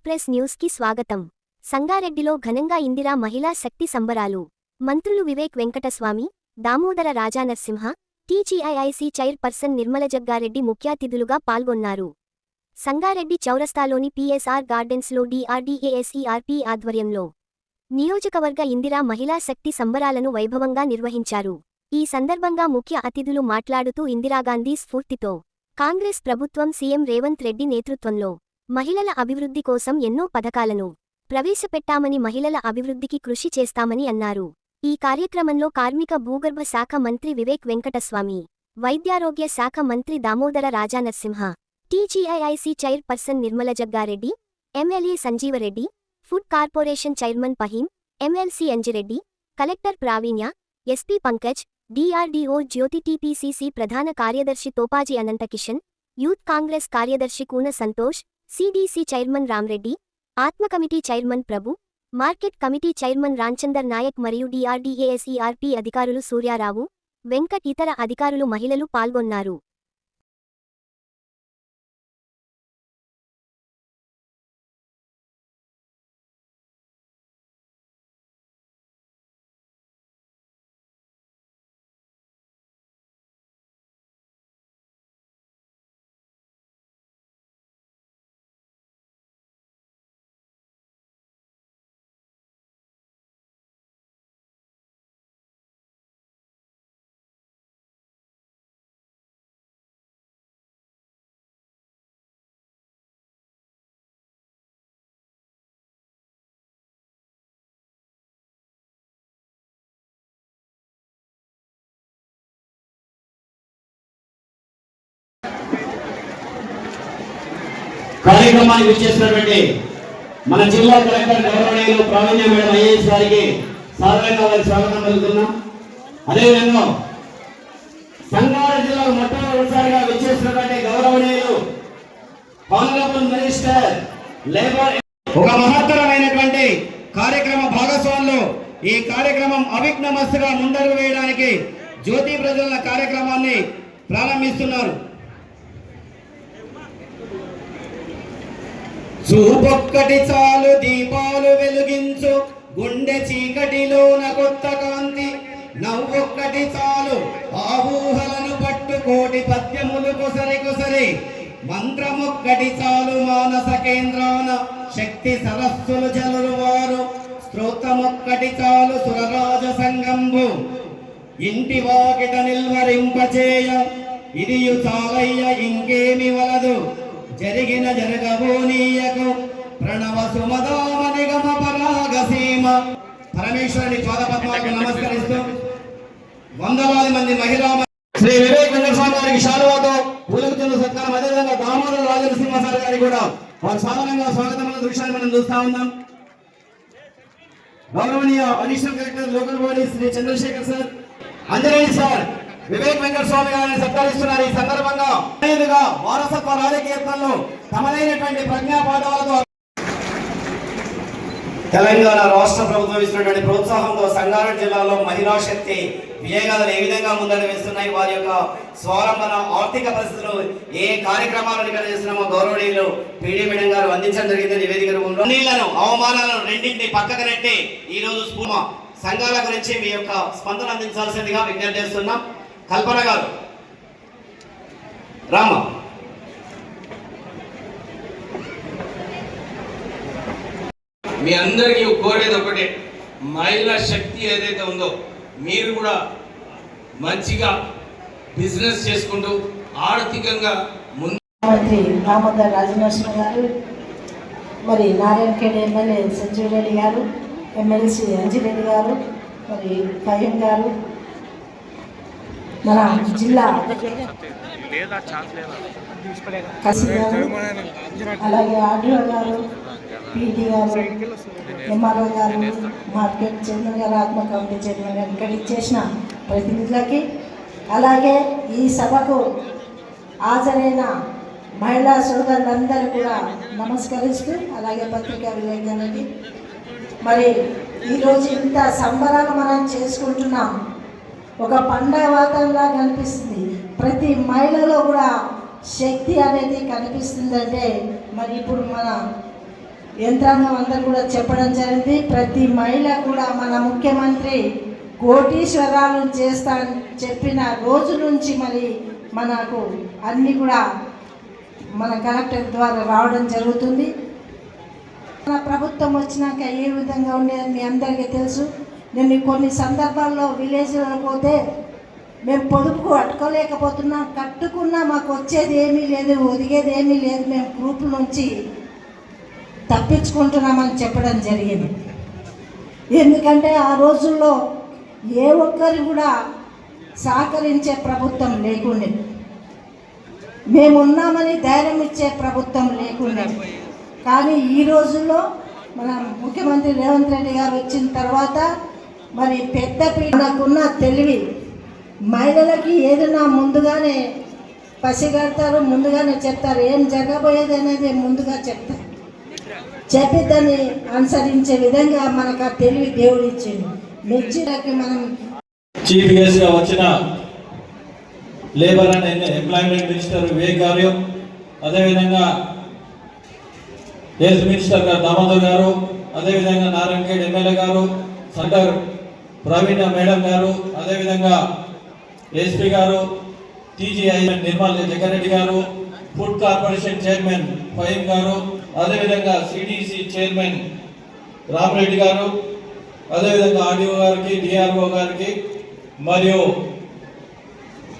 Express న్యూస్కి స్వాగతం. సంగారెడ్డిలో ఘనంగా ఇందిరా మహిళా శక్తి సంబరాలు. మంత్రులు వివేక్ వెంకటస్వామి దామోదర రాజానర్సింహ టీజీఐఐసీ చైర్పర్సన్ నిర్మల జగ్గారెడ్డి ముఖ్యాతిథులుగా పాల్గొన్నారు. సంగారెడ్డి చౌరస్తాలోని పిఎస్ఆర్ గార్డెన్స్లో డిఆర్డీఏఎస్ఈఆర్పీ ఆధ్వర్యంలో నియోజకవర్గ ఇందిరా మహిళా శక్తి సంబరాలను వైభవంగా నిర్వహించారు. ఈ సందర్భంగా ముఖ్య అతిథులు మాట్లాడుతూ ఇందిరాగాంధీ స్ఫూర్తితో కాంగ్రెస్ ప్రభుత్వం సీఎం రేవంత్ రెడ్డి నేతృత్వంలో మహిళల అభివృద్ధి కోసం ఎన్నో పథకాలను ప్రవేశపెట్టామని మహిళల అభివృద్ధికి కృషి చేస్తామని అన్నారు. ఈ కార్యక్రమంలో కార్మిక భూగర్భ శాఖ మంత్రి వివేక్ వెంకటస్వామి వైద్యారోగ్య శాఖ మంత్రి Damodara Rajanarasimha TGIIC chairperson Nirmala Jaggareddy MLA Sanjeevareddy food corporation chairman Faheem MLC Anjireddy collector Praveenya SP Pankaj DRDO Jyothi TPCC ప్రధాన కార్యదర్శి తోపాజీ అనంతకిషన్ యూత్ కాంగ్రెస్ కార్యదర్శి Koona Santosh CDC chairman Ramreddy ATMA committee chairman Prabhu market committee chairman Ramchander Nayak మరియు DRDA SERP అధికారులు సూర్యారావు వెంకట్ ఇతర అధికారులు మహిళలు పాల్గొన్నారు. కార్యక్రమానికి విచ్చేసినటువంటి మన జిల్లా కలెక్టర్ గౌరవనీయులు ప్రావీణ్య మేడం ఐఏఎస్ గారికి సాధారణంగా వారికి స్వాగతం పలుకుతున్నాం. అదేవిధంగా సంగారెడ్డి జిల్లాలో మొట్టమొదటిసారిగా విచ్చేసినటువంటి గౌరవనీయులు ఆనరబుల్ మినిస్టర్ లేబర్ ఒక మహత్తరమైనటువంటి కార్యక్రమ భాగస్వాములు ఈ కార్యక్రమం అవిఘ్నమస్తుగా ముందడుగు వేయడానికి జ్యోతి ప్రజల కార్యక్రమాన్ని ప్రారంభిస్తున్నారు. చూపొక్కటి చాలు దీపాలు వెలిగించు. గుండె చీకటిలోన కొత్త కాంతి. నవ్వొక్కటి చాలు ఆ పట్టు కోటి పద్యములు కొసరి కొసరి. మంత్రమొక్కటి చాలు మానస కేంద్రాన శక్తి సరస్సులు జలురు వారు స్తోత్రమొక్కటి చాలు సురరాజ సంగంబు. ఇంటి వాకిట నిల్వరింపచేయ. ఇదియు చాలయ్య ఇంకేమి వలదు. జరిగిన జరగబోనీయకు ప్రణవ సుమదోమ నిగమ పరాగ సీమ. పరమేశ్వరుని పాదపద్మాలకు నమస్కరిస్తూ వందలాది మంది మహిళా శ్రీ వివేకానంద స్వామి గారికి శాలువాతో పూలకుతున్న సత్కారం. అదేవిధంగా దామోదర రాజనరసింహ సార్ గారికి కూడా వారు సాధారణంగా స్వాగతమైన దృశ్యాన్ని మనం చూస్తా ఉన్నాం. గౌరవనీయ additional collector local body Shri Chandrashekhar sir Anjaneya sir Vivek Venkata Swamy గారిని సత్కరిస్తున్నారు ఈ సందర్భంగా. వారసత్వ రాజకీర్తనలు తమదైనటువంటి ప్రజ్ఞా పాఠాలతో తెలంగాణ రాష్ట్ర ప్రభుత్వం ఇస్తున్నటువంటి ప్రోత్సాహంతో సంగారెడ్డి జిల్లాలో మహిళా శక్తి విజయగాథలు ఏ విధంగా ముందడు వేస్తున్నాయి? వారి యొక్క స్వావలంబన ఆర్థిక పరిస్థితులు ఏ కార్యక్రమాలను ఇక్కడ చేస్తున్నామో గౌరవనీయులు పీడీ మేడం గారు అందించడం జరిగింది నివేదిక రూపంలో. నీళ్ళను అవమానాలను రెండింటిని పక్కకు నెట్టి ఈ రోజు స్ఫూర్మ సంఘాల గురించి మీ యొక్క స్పందన అందించాల్సిందిగా విజ్ఞప్తి చేస్తున్నాం. కల్పన గారు. రామ. మీ అందరికీ కోరేది ఒకటే. మహిళా శక్తి ఏదైతే ఉందో మీరు కూడా మంచిగా బిజినెస్ చేసుకుంటూ ఆర్థికంగా ముందు మంత్రి దామోదర్ రాజనరసింహ గారు మరి నారాయణఖేడ్ ఎమ్మెల్యే సంజీవ్ రెడ్డి గారు ఎమ్మెల్సీ అంజిరెడ్డి గారు మరి ఫహీం గారు మన జిల్లా అలాగే ఆర్డీఓ గారు పీటీ గారు ఎంఆర్ఓ గారు మార్కెట్ చైర్మన్ గారు ఆత్మ కమిటీ చైర్మన్ గారు ఇక్కడ ఇచ్చేసిన ప్రతినిధులకి అలాగే ఈ సభకు హాజరైన మహిళా సోదరులందరూ కూడా నమస్కరిస్తూ అలాగే పత్రికా విలేకరులకి. మరి ఈరోజు ఇంత సంబరాలు మనం చేసుకుంటున్నాం. ఒక పండగ వాతావరణంలా కనిపిస్తుంది. ప్రతి మహిళలో కూడా శక్తి అనేది కనిపిస్తుందంటే మరి ఇప్పుడు మన యంత్రాంగం అందరూ కూడా చెప్పడం జరిగింది. ప్రతి మహిళ కూడా మన ముఖ్యమంత్రి కోటీశ్వరాలు చేస్తా అని చెప్పిన రోజు నుంచి మరి మనకు అన్నీ కూడా మన కలెక్టర్ ద్వారా రావడం జరుగుతుంది. మన ప్రభుత్వం వచ్చినాక ఏ విధంగా ఉండేదని మీ అందరికీ తెలుసు. నేను కొన్ని సందర్భాల్లో విలేజ్లో పోతే మేము పొదుపు కట్టుకోలేకపోతున్నాం కట్టుకున్నా మాకు వచ్చేది ఏమీ లేదు ఒదిగేది ఏమీ లేదు మేము గ్రూప్ నుంచి తప్పించుకుంటున్నామని చెప్పడం జరిగింది. ఎందుకంటే ఆ రోజుల్లో ఏ ఒక్కరు కూడా సహకరించే ప్రభుత్వం లేకుండే మేమున్నామని ధైర్యం ఇచ్చే ప్రభుత్వం లేకుండే. కానీ ఈ రోజుల్లో మన ముఖ్యమంత్రి రేవంత్ రెడ్డి గారు వచ్చిన తర్వాత మరి పెద్ద నాకున్న తెలివి. మహిళలకి ఏదైనా ముందుగానే పసిగడతారు ముందుగానే చెప్తారు. ఏం జరగబోయేది అనేది ముందుగా చెప్తారు. చెప్పి దాన్ని అనుసరించే విధంగా మనకు ఆ తెలివి దేవుడు ఇచ్చింది మెచ్చినకి మనం చీఫ్ గెస్ట్గా వచ్చిన labour and employment minister Vivek garu అదేవిధంగా హెల్త్ మినిస్టర్ గారు దామోదర్ గారు అదేవిధంగా Narayankhed MLA garu centre Praveena madam garu అదేవిధంగా ఎస్పీ గారు టీజీఐ నిర్మల్ జగ్గారెడ్డి గారు ఫుడ్ కార్పొరేషన్ చైర్మన్ ఫహీం గారు అదేవిధంగా సిడిసి చైర్మన్ రామరెడ్డి గారు అదేవిధంగా ఆర్డీఓ గారికి డిఆర్ఓ గారికి మరియు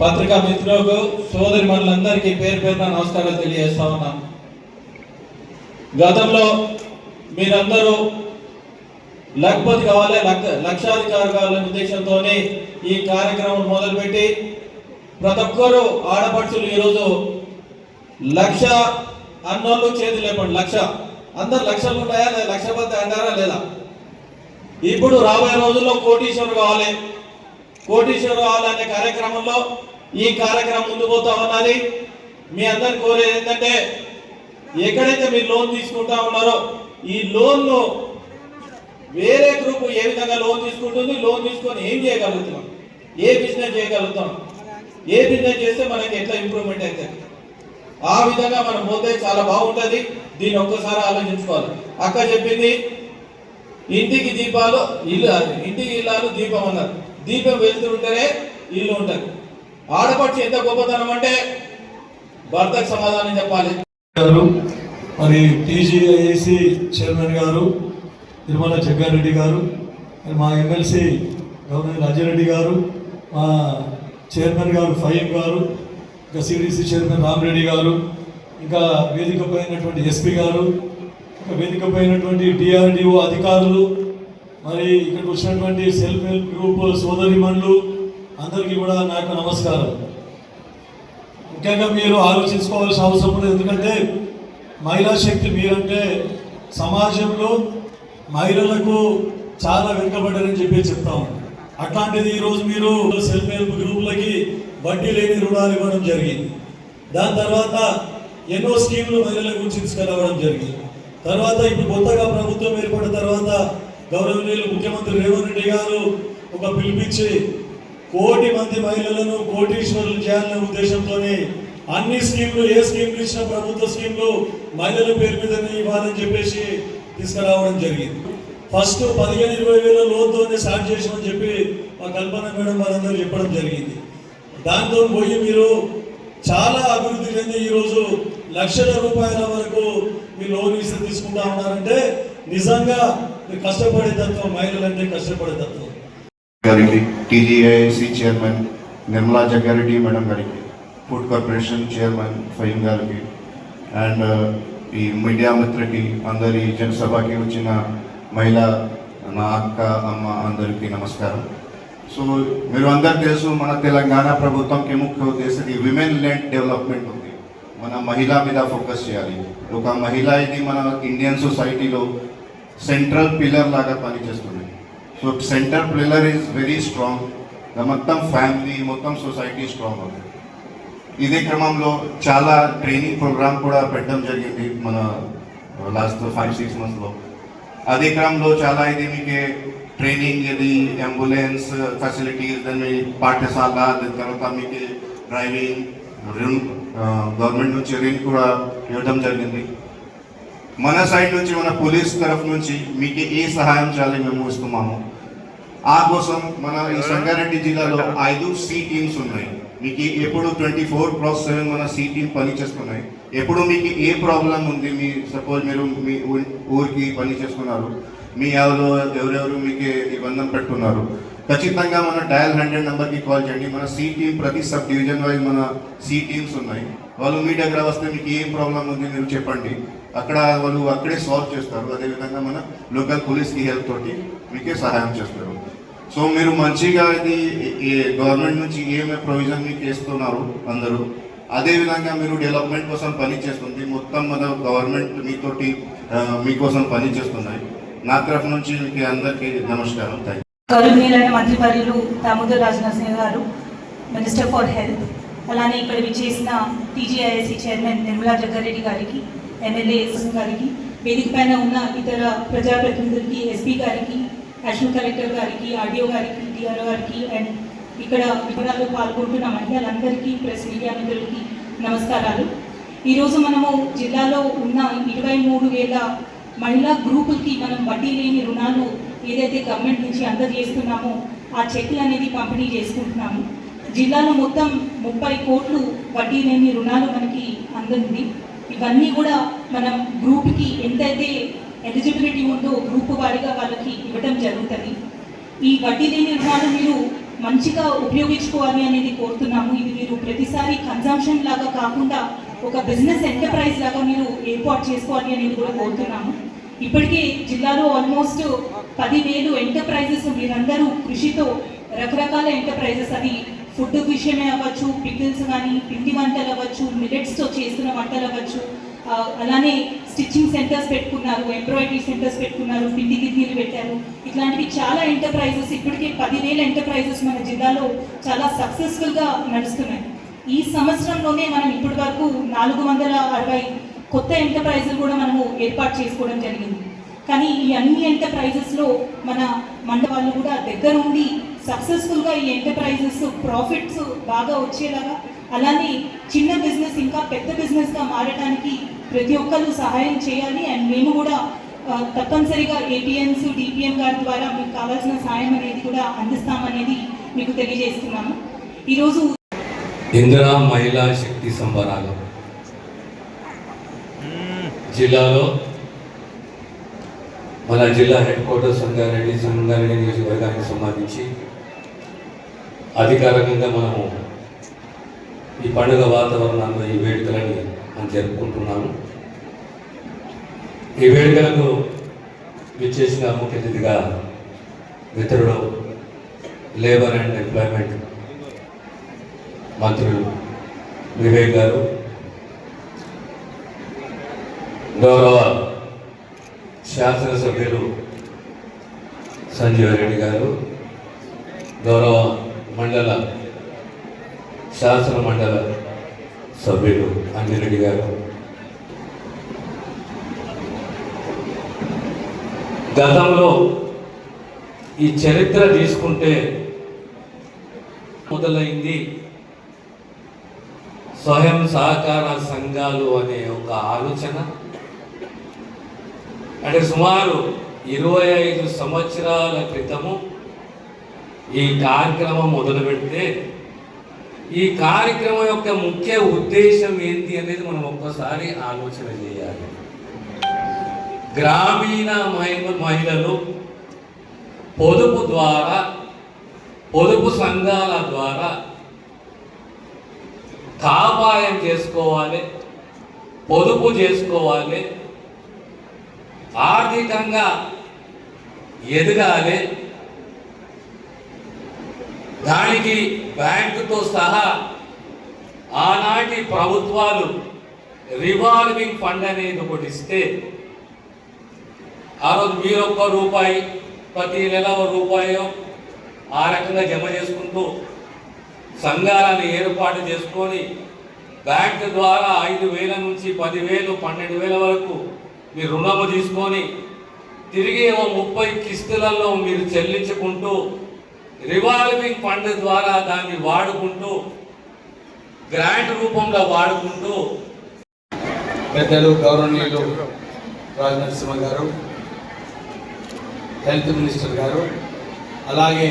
పత్రికా మిత్రులకు సోదరి మనులందరికీ పేరు పేరున నమస్కారాలు తెలియజేస్తా ఉన్నాను. గతంలో మీరందరూ లక్పతి కావాలి లక్ష- లక్షాధికారు కావాలనే ఉద్దేశంతో ఈ కార్యక్రమం మొదలుపెట్టి ప్రతి ఒక్కరూ ఆడపడుచులు ఈరోజు లక్ష అన్నోళ్ళు చేతులు లేపండి లక్ష. అందరు లక్షలు ఉంటాయా లేదా? లక్షపతి అంటారా లేదా? ఇప్పుడు రాబోయే రోజుల్లో కోటీశ్వరు కావాలి. కోటీశ్వరు కావాలనే కార్యక్రమంలో ఈ కార్యక్రమం ముందు పోతా ఉన్నది. మీ అందరి కోరేది ఏంటంటే ఎక్కడైతే మీరు లోన్ తీసుకుంటా ఉన్నారో ఈ లోన్ను వేరే గ్రూప్ ఏ విధంగా లోన్ తీసుకుంటుంది లోన్ తీసుకొని ఏం చేయగలుగుతున్నాం ఏ బిజినెస్ చేయగలుగుతాం? ఏ బిజినెస్ చేస్తే మనకి ఎట్లా ఇంప్రూవ్మెంట్ అవుతుంది? ఆ విధంగా మనం పోతే చాలా బాగుంటుంది. దీన్ని ఒక్కసారి ఆలోచించుకోవాలి. అక్క చెప్పింది ఇంటికి దీపాలు ఇల్లు ఇంటికి ఇల్లాలు దీపం అన్నారు. దీపం వెళ్తుంటేనే ఇల్లు ఉంటుంది. ఆడపడుచు ఎంత గొప్పతనం అంటే భర్తకు సమాధానం చెప్పాలి. మరి టీజీఐఏసి చైర్మన్ గారు తిరుమల జగ్గారెడ్డి గారు మా ఎమ్మెల్సీ గవర్నర్ రాజారెడ్డి గారు మా చైర్మన్ గారు ఫైవ్ గారు ఇంకా సిడిసి చైర్మన్ రామరెడ్డి గారు ఇంకా వేదిక పోయినటువంటి ఎస్పీ గారు ఇంకా వేదిక పోయినటువంటి డిఆర్డిఓ అధికారులు మరి ఇక్కడ వచ్చినటువంటి సెల్ఫ్ హెల్ప్ గ్రూప్ సోదరిమణులు అందరికీ కూడా నా యొక్క నమస్కారం. ముఖ్యంగా మీరు ఆలోచించుకోవాల్సిన అవసరం ఉంది ఎందుకంటే మహిళా శక్తి మీరంటే సమాజంలో మహిళలకు చాలా వెనుకబడ్డారని చెప్పి చెప్తాం అట్లాంటిది ఈరోజు మీరు సెల్ఫ్ హెల్ప్ గ్రూపులకి వడ్డీ లేని రుణాలు ఇవ్వడం జరిగింది. దాని తర్వాత ఎన్నో స్కీములు మహిళల గురించి తీసుకురావడం జరిగింది. తర్వాత ఇప్పుడు కొత్తగా ప్రభుత్వం ఏర్పడిన తర్వాత గౌరవనీయులు ముఖ్యమంత్రి రేవంత్ రెడ్డి గారు ఒక పిలిపించి కోటి మంది మహిళలను కోటీశ్వరులు చేయాలనే ఉద్దేశంతోనే అన్ని స్కీమ్లు ఏ స్కీమ్లు ఇచ్చిన ప్రభుత్వ స్కీమ్లు మహిళల పేరు మీదనే ఇవ్వాలని చెప్పేసి తీసుకురావడం జరిగింది. ఫస్ట్ పదిహేను ఇరవై వేల లోన్తోనే స్టార్ట్ చేసామని చెప్పి మా కల్పన మేడం వారందరూ చెప్పడం జరిగింది. దాంతో పోయి మీరు చాలా అభివృద్ధి చెంది ఈరోజు లక్షల రూపాయల వరకు మీరు లోన్ ఇస్తే తీసుకుంటా ఉన్నారంటే నిజంగా మీరు కష్టపడే తత్వం మహిళలంటే కష్టపడే తత్వం. గారికి TGIC chairman Nirmala Jaggareddy madam గారికి ఫుడ్ కార్పొరేషన్ చైర్మన్ ఫహీం గారికి అండ్ ఈ మీడియా మిత్రకి అందరి జనసభకి వచ్చిన మహిళ నా అక్క అమ్మ అందరికీ నమస్కారం. సో మీరు అందరు తెలుసు మన తెలంగాణ ప్రభుత్వంకి ముఖ్య ఉద్దేశం ఈ విమెన్ లెండ్ డెవలప్మెంట్ ఉంది. మన మహిళ మీద ఫోకస్ చేయాలి. ఒక మహిళ ఇది మన ఇండియన్ సొసైటీలో సెంట్రల్ పిల్లర్ లాగా పనిచేస్తుంది. So centre pillar is very strong మొత్తం ఫ్యామిలీ మొత్తం సొసైటీ స్ట్రాంగ్ అవుతుంది ఇదే క్రమంలో చాలా ట్రైనింగ్ ప్రోగ్రామ్ కూడా పెట్టడం జరిగింది మన లాస్ట్ ఫైవ్ సిక్స్ మంత్స్లో అదే క్రమంలో చాలా ఇది మీకు ట్రైనింగ్ ఇది అంబులెన్స్ ఫెసిలిటీస్ దాని పాఠశాల దాని తర్వాత మీకు డ్రైవింగ్ రిన్ గవర్నమెంట్ నుంచి రిన్ కూడా ఇవ్వడం జరిగింది. మన సైడ్ నుంచి మన పోలీస్ తరఫు నుంచి మీకు ఏ సహాయం చేయాలి మేము ఇస్తున్నాము. ఆ కోసం మన ఈ సంగారెడ్డి జిల్లాలో ఐదు సి టీమ్స్ ఉన్నాయి. మీకు ఎప్పుడు ట్వంటీ ఫోర్ ప్లస్ సెవెన్ మన సి టీమ్ పనిచేస్తున్నాయి. ఎప్పుడు మీకు ఏ ప్రాబ్లం ఉంది? మీ సపోజ్ మీరు మీ ఊరికి పని చేసుకున్నారు. మీ ఎవరు ఎవరెవరు మీకు ఇబ్బంది పెట్టున్నారు ఖచ్చితంగా మన డయల్ హండ్రెడ్ నెంబర్కి కాల్ చేయండి. మన సి టీమ్ ప్రతి సబ్ డివిజన్ వైజ్ మన సి టీమ్స్ ఉన్నాయి. వాళ్ళు మీ దగ్గర వస్తే మీకు ఏం ప్రాబ్లం ఉంది మీరు చెప్పండి. అక్కడ వాళ్ళు అక్కడే సాల్వ్ చేస్తారు. అదేవిధంగా మన లోకల్ పోలీస్కి హెల్ప్ తోటి మీకే సహాయం చేస్తారు. సో మీరు మంచిగా ఇది గవర్నమెంట్ నుంచి ఏమే ప్రొవిజన్ మీకు చేస్తున్నారు అందరూ? అదేవిధంగా మీరు డెవలప్మెంట్ కోసం పని చేస్తుంది. మొత్తం మన గవర్నమెంట్ మీతోటి మీకోసం పని చేస్తున్నాయి. నా తరఫు నుంచి మీకు అందరికీ నమస్కారం. థ్యాంక్ కరుణీలైన మంత్రి పర్యులు దామోదర్ రాజనరసింహ గారు మినిస్టర్ ఫర్ హెల్త్ అలానే ఇక్కడ విచ్చేసిన టీజీఐఎస్సీ చైర్మన్ నిర్మలా జగ్గారెడ్డి గారికి ఎమ్మెల్యే గారికి వేదిక పైన ఉన్న ఇతర ప్రజాప్రతినిధులకి ఎస్పీ గారికి అడిషనల్ కలెక్టర్ గారికి ఆర్డీఓ గారికి డిఆర్ఓ గారికి అండ్ ఇక్కడ వివరాల్లో పాల్గొంటున్న మహిళలందరికీ ప్రెస్ మీడియా మిత్రులకి నమస్కారాలు. ఈరోజు మనము జిల్లాలో ఉన్న ఇరవై మూడు వేల మహిళా గ్రూపులకి మనం వడ్డీ లేని రుణాలు ఏదైతే గవర్నమెంట్ నుంచి అందజేస్తున్నామో ఆ చెక్లు అనేది పంపిణీ చేసుకుంటున్నాము. జిల్లాలో మొత్తం ముప్పై కోట్లు వడ్డీ లేని రుణాలు మనకి అందింది ఇవన్నీ కూడా మనం గ్రూప్కి ఎంతైతే ఎలిజిబిలిటీ ఉందో గ్రూప్ వారిగా వాళ్ళకి ఇవ్వడం జరుగుతుంది. ఈ వడ్డీ లేని రుణాలు మీరు మంచిగా ఉపయోగించుకోవాలి అనేది కోరుతున్నాము. ఇది మీరు ప్రతిసారి కన్జంప్షన్ లాగా కాకుండా ఒక బిజినెస్ ఎంటర్ప్రైజ్ లాగా మీరు ఏర్పాటు చేసుకోవాలి అనేది కూడా కోరుతున్నాము. ఇప్పటికే జిల్లాలో ఆల్మోస్ట్ పదివేలు ఎంటర్ప్రైజెస్ మీరందరూ కృషితో రకరకాల ఎంటర్ప్రైజెస్ అది ఫుడ్ విషయమే అవ్వచ్చు పికిల్స్ కానీ పిండి వంటలు అవ్వచ్చు మిలెట్స్తో చేస్తున్న వంటలు అవ్వచ్చు అలానే స్టిచ్చింగ్ సెంటర్స్ పెట్టుకున్నారు ఎంబ్రాయిడరీ సెంటర్స్ పెట్టుకున్నారు పిండి గిన్నీలు పెట్టారు. ఇట్లాంటివి చాలా ఎంటర్ప్రైజెస్ ఇప్పటికే పదివేల ఎంటర్ప్రైజెస్ మన జిల్లాలో చాలా సక్సెస్ఫుల్గా నడుస్తున్నాయి. ఈ సంవత్సరంలోనే మనం ఇప్పటి వరకు నాలుగు వందల అరవై కొత్త ఎంటర్ప్రైజులు కూడా మనము ఏర్పాటు చేసుకోవడం జరిగింది. కానీ ఈ అన్ని ఎంటర్ప్రైజెస్లో మన మండవాళ్ళు కూడా కూడా దగ్గరుండి సక్సెస్ఫుల్గా ఈ ఎంటర్ప్రైజెస్ ప్రాఫిట్స్ బాగా వచ్చేలాగా అలానే చిన్న బిజినెస్ ఇంకా పెద్ద బిజినెస్గా మారడానికి ప్రతి ఒక్కరు సహాయం చేయాలి. అండ్ మేము కూడా తప్పనిసరిగా ఏపీఎన్స్ డిపిఎం గారి ద్వారా మీకు కావాల్సిన సహాయం అనేది కూడా అందిస్తామనేది మీకు తెలియజేస్తున్నాము. ఈరోజు ఇందిరా మహిళా శక్తి సంబరాలు. జిల్లాలో మన జిల్లా హెడ్ క్వార్టర్ సంగారెడ్డి సంగారెడ్డి నియోజకవర్గానికి సంబంధించి అధికారికంగా మనము ఈ పండుగ వాతావరణంలో ఈ వేడుకలని మనం జరుపుకుంటున్నాము. ఈ వేడుకలకు విచ్చేసిన ముఖ్య అతిథిగా మిత్రుడు లేబర్ అండ్ ఎంప్లాయ్మెంట్ మంత్రులు వివేక్ గారు గౌరవ శాసనసభ్యులు సంజీవ రెడ్డి గారు గౌరవ మండల శాసన మండల సభ్యులు అంజిరెడ్డి గారు. గతంలో ఈ చరిత్ర తీసుకుంటే మొదలైంది స్వయం సహకార సంఘాలు అనే ఒక ఆలోచన. అంటే సుమారు ఇరవై ఐదు సంవత్సరాల క్రితము ఈ కార్యక్రమం మొదలుపెడితే ఈ కార్యక్రమం యొక్క ముఖ్య ఉద్దేశం ఏంటి అనేది మనం ఒక్కసారి ఆలోచన చేయాలి. గ్రామీణ మహిళలు పొదుపు ద్వారా పొదుపు సంఘాల ద్వారా కాపాయం చేసుకోవాలి పొదుపు చేసుకోవాలి ఆర్థికంగా ఎదగాలి దానికి బ్యాంకుతో సహా ఆనాటి ప్రభుత్వాలు రివాల్వింగ్ ఫండ్ అనేది ఒకటి ఇస్తే ఆ రోజు మీరు ఒక్క రూపాయి ప్రతి నెల రూపాయో ఆ రకంగా జమ చేసుకుంటూ సంఘాలను ఏర్పాటు చేసుకొని బ్యాంకు ద్వారా ఐదు వేల నుంచి పదివేలు పన్నెండు వేల వరకు మీరు రుణము తీసుకొని తిరిగి ఓ ముప్పై కిస్తులలో మీరు చెల్లించుకుంటూ రివాల్వింగ్ ఫండ్ ద్వారా దాన్ని వాడుకుంటూ గ్రాంట్ రూపంలో వాడుకుంటూ. పెద్దలు గౌరవనీయులు రాజనరసింహ గారు హెల్త్ మినిస్టర్ గారు అలాగే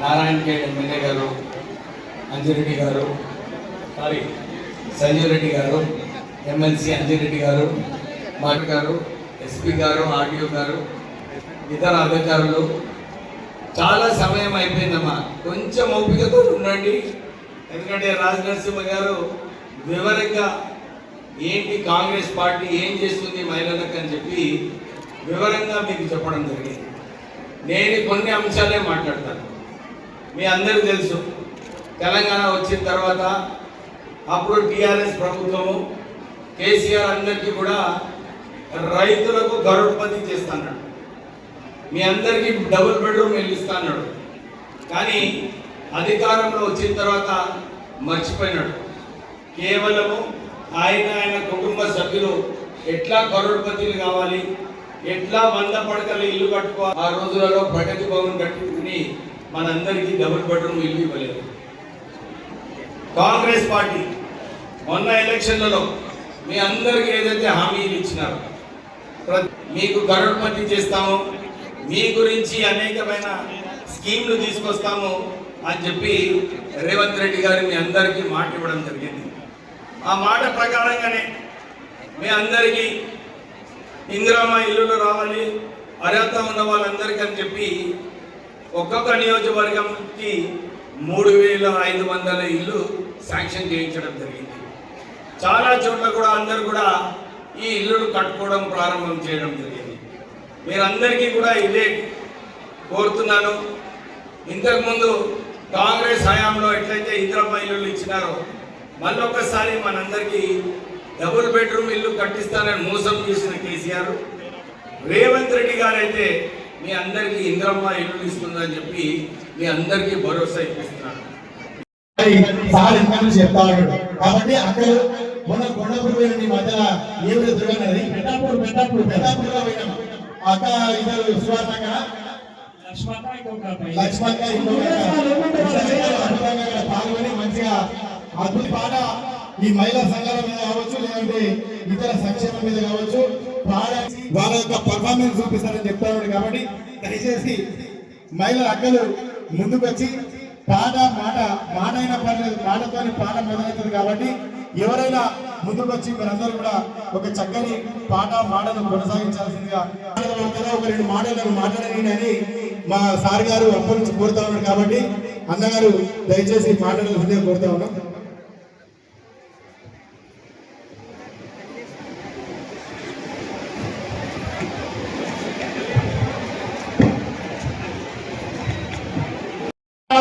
నారాయణ ఖేడ్ ఎమ్మెల్యే గారు అంజిరెడ్డి గారు సారీ సంజీవ్ రెడ్డి గారు ఎమ్మెల్సీ అంజిరెడ్డి గారు మాట గారు ఎస్పీ గారు ఆర్డీఓ గారు ఇతర అధికారులు చాలా సమయం అయిపోయిందమ్మా. కొంచెం ఓపికతో ఉండండి. ఎందుకంటే రాజనరసింహ గారు వివరంగా ఏంటి కాంగ్రెస్ పార్టీ ఏం చేస్తుంది మహిళలకు అని చెప్పి వివరంగా మీకు చెప్పడం జరిగింది. నేను కొన్ని అంశాలే మాట్లాడతాను. మీ అందరికీ తెలుసు. తెలంగాణ వచ్చిన తర్వాత అప్పుడు టీఆర్ఎస్ ప్రభుత్వము కేసీఆర్ అందరికీ కూడా రైతులకు గరుడుపతి చేస్తున్నాడు మీ అందరికీ డబుల్ బెడ్రూమ్ ఇల్లు కానీ అధికారంలో వచ్చిన తర్వాత మర్చిపోయినాడు. కేవలము ఆయన ఆయన కుటుంబ సభ్యులు ఎట్లా కరోడ్పతిలు కావాలి ఎట్లా వంద పడకలు ఇల్లు కట్టుకోవాలి ఆ రోజులలో ప్రగతి భవన్ కట్టుకుని మనందరికీ డబుల్ బెడ్రూమ్ ఇల్లు ఇవ్వలేదు. కాంగ్రెస్ పార్టీ మొన్న ఎలక్షన్లలో మీ అందరికీ ఏదైతే హామీలు ఇచ్చినారో ప్ర- మీకు కరోడ్పతి చేస్తాము మీ గురించి అనేకమైన స్కీమ్లు తీసుకొస్తాము అని చెప్పి రేవంత్ రెడ్డి గారు మీ అందరికీ మాట ఇవ్వడం జరిగింది. ఆ మాట ప్రకారంగానే మీ అందరికీ ఇందిరామ ఇల్లులు రావాలి అర్హత ఉన్న వాళ్ళందరికీ అని చెప్పి ఒక్కొక్క నియోజకవర్గంకి మూడు వేల ఐదు వందల ఇల్లు శాంక్షన్ చేయించడం జరిగింది. చాలా చోట్ల కూడా అందరు కూడా ఈ ఇల్లులు కట్టుకోవడం ప్రారంభం చేయడం జరిగింది. మీరందరికీ కూడా ఇదే కోరుతున్నాను. ఇంతకుముందు కాంగ్రెస్ హయాంలో ఎట్లయితే ఇంద్రమ్మ ఇల్లు ఇచ్చినారో మళ్ళొకసారి మనందరికీ డబుల్ బెడ్రూమ్ ఇల్లు కట్టిస్తానని మోసం చేసిన కేసీఆర్ రేవంత్ రెడ్డి గారైతే మీ అందరికీ ఇంద్రమ్మ ఇల్లు ఇస్తుందని చెప్పి మీ అందరికీ భరోసా ఇప్పిస్తున్నాను. చెప్తాడు కాబట్టి అక్కడ మొన్న కొండపూర్ మధ్యన ఏమిటి దుర్గన్నది పెట్టాపూర్ పెట్టాపూర్ అక్క లక్ష్మక్క ఇంకొక అద్భుతంగా అక్కడ పాల్గొని మంచిగా అద్భుత పాట ఈ మహిళా సంఘాల మీద కావచ్చు లేదంటే ఇతర సంక్షేమం మీద కావచ్చు వాళ్ళ యొక్క పర్ఫార్మెన్స్ చూపిస్తారని చెప్తాడు కాబట్టి దయచేసి మహిళల అక్కలు ముందుకు వచ్చి పాట మాట మాట అయినా పర్లేదు పాటతోని పాట మొదలవుతుంది కాబట్టి ఎవరైనా ముందుకు వచ్చి మీరందరూ కూడా ఒక చక్కని పాట మాటను కొనసాగించాల్సిందిగా మాట్లాడతారా? ఒక రెండు మాటలు మాట్లాడండి అని మా సార్ గారు అప్పటి నుంచి కోరుతా ఉన్నాడు కాబట్టి అన్నగారు దయచేసి మాట్లాడాల్సిందిగా కోరుతా ఉన్నాం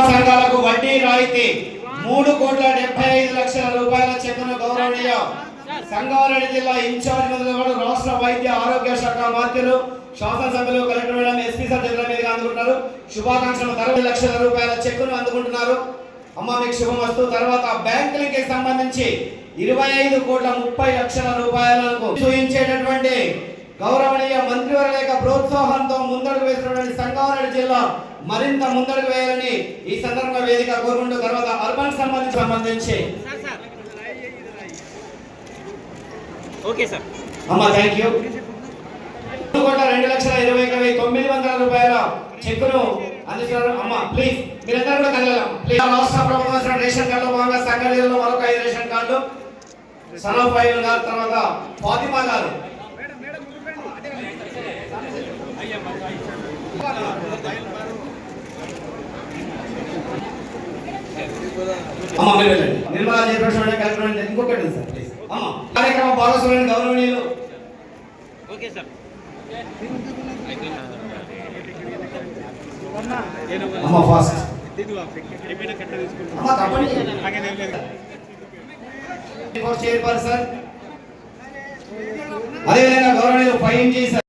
సంఘాలకు వడ్డీ రాయితీ మూడు కోట్ల డెబ్బై ఐదు లక్షల రూపాయల చెక్కును గౌరవనీయ సంగారెడ్డి జిల్లా ఇన్ఛార్జ్ రాష్ట్ర వైద్య ఆరోగ్య శాఖ మంత్రులు శాసనసభ్యులు కలెక్టర్ మేడం ఎస్పీ సార్ చేతుల మీదుగా అందుకుంటున్నారు. శుభాకాంక్షలు అరవై లక్షల రూపాయల చెక్కును అందుకుంటున్నారు. అమ్మ మీకు శుభం వస్తూ తర్వాత బ్యాంకులకి సంబంధించి ఇరవై ఐదు కోట్ల ముప్పై లక్షల రూపాయలకు చూపించేటటువంటి గౌరవనీయ మంత్రివర్గ యొక్క ప్రోత్సాహంతో ముందడుగు వేసినటువంటి సంగారెడ్డి జిల్లా మరింత ముందడుగు వేయాలని ఈ సందర్భంగా వేదిక కోరుకుంటూ తర్వాత అర్బన్ సంబంధించి సంబంధించి. Okay sir. అమ్మ థ్యాంక్ యూ కోట్ల రెండు లక్షల ఇరవై ఒక వెయ్యి తొమ్మిది వందల రూపాయల చెక్కును అందిస్తున్నారు. అమ్మ ప్లీజ్ మీరందరూ కూడా కదలాలి ప్లీజ్ రాష్ట్ర ప్రభుత్వం ఇచ్చిన రేషన్ కార్డులో భాగంగా సంగారెడ్డిలో మరొక ఐదు రేషన్ కార్డు సనఫ్ ఫైల్ గారు తర్వాత ఫాతిమా గారు. అమ్మ మీరు నిర్మలా మేడం కలెక్టర్ మేడం ఇంకొకటి ఉంది సార్ ప్లీజ్ అమ్మ కార్యక్రమ భాగస్వామ్యం గౌరవనీయులు. Okay sir. అమ్మ ఫాస్ట్. చైర్పర్సన్ అదేవిధంగా గౌరవనీయులు ఫైన్ చేశారు.